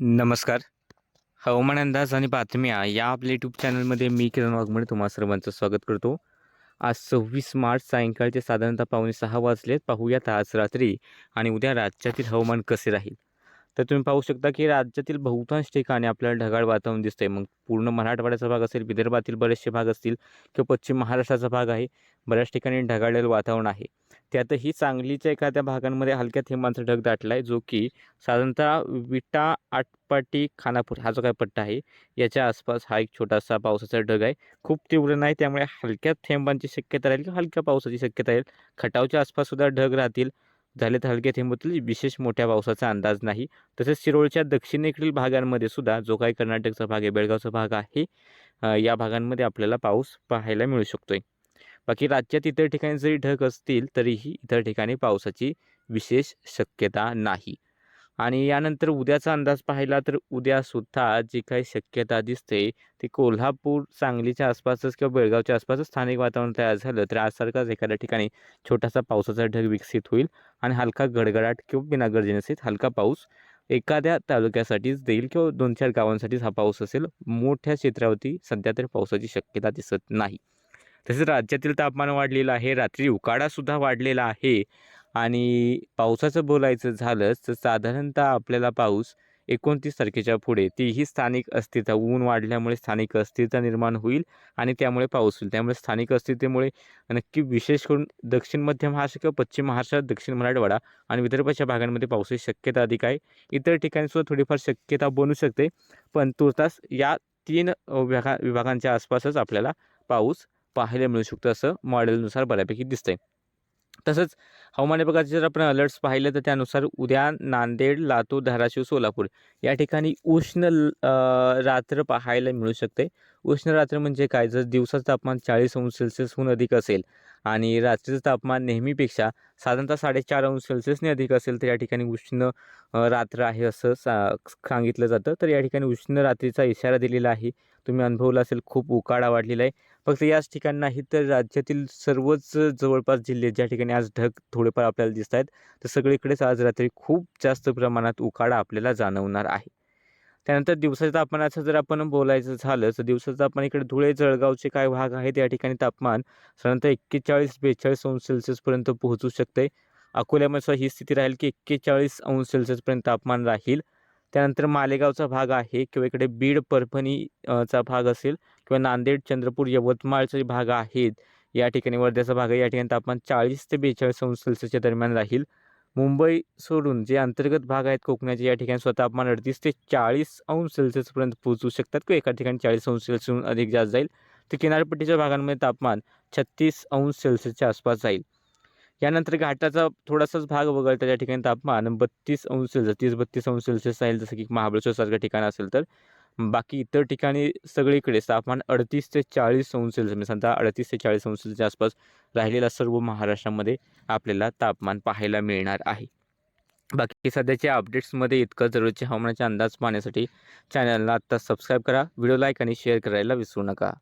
नमस्कार. हवामान अंदाज आणि बातम्या या आपल्या यूट्यूब चॅनलमध्ये मी किरण वाघमोडे तुम्हा सर्वांचं स्वागत करतो. आज सव्वीस मार्च सायंकाळचे साधारणतः पावणे सहा वाजलेत. पाहूयात आज रात्री आणि उद्या राज्यातील हवामान कसे राहील. तर तुम्ही पाहू शकता की राज्यातील बहुतांश ठिकाणी आपल्याला ढगाळ वातावरण दिसतंय. मग पूर्ण मराठवाड्याचा भाग असेल विदर्भातील बरेचसे भाग असतील किंवा पश्चिम महाराष्ट्राचा भाग आहे बऱ्याच ठिकाणी ढगाळलेलं वातावरण आहे. त्यातही सांगलीच्या एखाद्या भागांमध्ये हलक्या थेंबांचा ढग दाटला आहे जो की साधारणतः विटा आटपाटी खानापूर हा जो काय पट्टा आहे याच्या आसपास हा एक छोटासा पावसाचा ढग आहे. खूप तीव्र नाही त्यामुळे हलक्या थेंबांची शक्यता राहील किंवा हलक्या पावसाची शक्यता राहील. खटावच्या आसपाससुद्धा ढग राहतील. झाले तर हलक्या थेंबातील विशेष मोठ्या पावसाचा अंदाज नाही. तसेच शिरोळच्या दक्षिणेकडील भागांमध्ये सुद्धा जो काही कर्नाटकचा भाग आहे बेळगावचा भाग आहे या भागांमध्ये आपल्याला पाऊस पाहायला मिळू शकतो आहे बाकी राज्यात इतर ठिकाणी जरी ढग असतील तरीही इतर ठिकाणी पावसाची विशेष शक्यता नाही. आणि यानंतर उद्याचा अंदाज पाहिला तर उद्यासुद्धा जी काही शक्यता दिसते ती कोल्हापूर सांगलीच्या आसपासच किंवा बेळगावच्या आसपासच स्थानिक वातावरण तयार झालं तर आजसारखाच एखाद्या ठिकाणी छोटासा पावसाचा ढग विकसित होईल आणि हलका गडगडाट किंवा बिनागर्जनेसहित हलका पाऊस एखाद्या तालुक्यासाठीच देईल किंवा दोन चार गावांसाठीच हा पाऊस असेल मोठ्या क्षेत्रावरती सध्या तरी पावसाची शक्यता दिसत नाही. तसेच राज्यातील तापमान वाढलेलं आहे रात्री उकाडासुद्धा वाढलेला आहे आणि पावसाचं बोलायचं झालंच तर साधारणतः आपल्याला पाऊस एकोणतीस तारखेच्या पुढे तीही स्थानिक अस्थिरता ऊन वाढल्यामुळे स्थानिक अस्थिरता निर्माण होईल आणि त्यामुळे पाऊस होईल. त्यामुळे स्थानिक अस्थिरतेमुळे नक्की विशेष करून दक्षिण मध्य महाराष्ट्र किंवा पश्चिम महाराष्ट्रात दक्षिण मराठवाडा आणि विदर्भाच्या भागांमध्ये पावसाची शक्यता अधिक आहे. इतर ठिकाणीसुद्धा थोडीफार शक्यता बनू शकते पण तुर्तास या तीन विभागा विभागांच्या आसपासच आपल्याला पाऊस पाहायला मिळू शकतो असं मॉडेलनुसार बऱ्यापैकी दिसतंय. तसंच हवामान विभागाचे जर आपण अलर्ट्स पाहिले तर त्यानुसार उद्या नांदेड लातूर धाराशिव सोलापूर या ठिकाणी उष्ण रात्र पाहायला मिळू शकते. उष्ण रात्र म्हणजे काय? जर दिवसाचं तापमान चाळीस अंश सेल्सिअसहून अधिक असेल आणि रात्रीचं तापमान नेहमीपेक्षा साधारणतः साडेचार अंश सेल्सिअसने अधिक असेल तर या ठिकाणी उष्ण रात्र आहे असं सा सांगितलं जातं. तर या ठिकाणी उष्ण रात्रीचा इशारा दिलेला आहे. तुम्ही अनुभवला असेल खूप उकाडा वाढलेला आहे. फक्त याच ठिकाणी नाही तर राज्यातील सर्वच जवळपास जिल्हे ज्या ठिकाणी आज ढग थोडेफार आपल्याला दिसत आहेत तर सगळीकडेच आज रात्री खूप जास्त प्रमाणात उकाडा आपल्याला जाणवणार आहे. त्यानंतर दिवसाच्या तापमानाचं जर आपण बोलायचं झालं तर दिवसाचं तापमान इकडे धुळे जळगावचे काय भाग आहेत या ठिकाणी तापमान साधारणतः एक्केचाळीस बेचाळीस अंश सेल्सिअसपर्यंत पोहोचू शकते अकोल्यामध्ये सुद्धा ही स्थिती राहील की एक्केचाळीस अंश सेल्सिअसपर्यंत तापमान राहील. त्यानंतर मालेगावचा भाग आहे किंवा इकडे बीड परभणी चा भाग असेल किंवा नांदेड चंद्रपूर यवतमाळचे भाग आहेत. या ठिकाणी वर्ध्याचा भाग आहे. या ठिकाणी तापमान चाळीस ते बेचाळीस अंश सेल्सिअसच्या दरम्यान राहील. मुंबई सोडून जे अंतर्गत भाग आहेत कोकणाचे या ठिकाणी स्वतः तापमान अडतीस ते चाळीस अंश सेल्सिअसपर्यंत पोहोचू शकतात किंवा एका ठिकाणी चाळीस अंश सेल्सिअसहून अधिक जास्त जाईल. तर किनारपट्टीच्या भागांमध्ये तापमान छत्तीस अंश सेल्सिअसच्या आसपास जाईल. यानंतर घाटाचा थोडासाच भाग वगळता त्या ठिकाणी तापमान बत्तीस अंश सेल्सिअस तीस बत्तीस अंश सेल्सिअस राहील जसं की महाबळेश्वरसारखं ठिकाण असेल तर. बाकी इतर ठिकाणी सगळीकडे तापमान अडतीस ते चाळीस अंश सेल्सिअस म्हणजे साधारणतः अडतीस ते चाळीस अंश सेल्सिअसच्या आसपास राहिलेला सर्व महाराष्ट्रामध्ये आपल्याला तापमान पाहायला मिळणार आहे. बाकी सध्याच्या अपडेट्समध्ये इतकं जरूरचे हवामानाचे अंदाज पाहण्यासाठी चॅनलला आत्ता सबस्क्राईब करा. व्हिडिओ लाईक आणि शेअर करायला विसरू नका.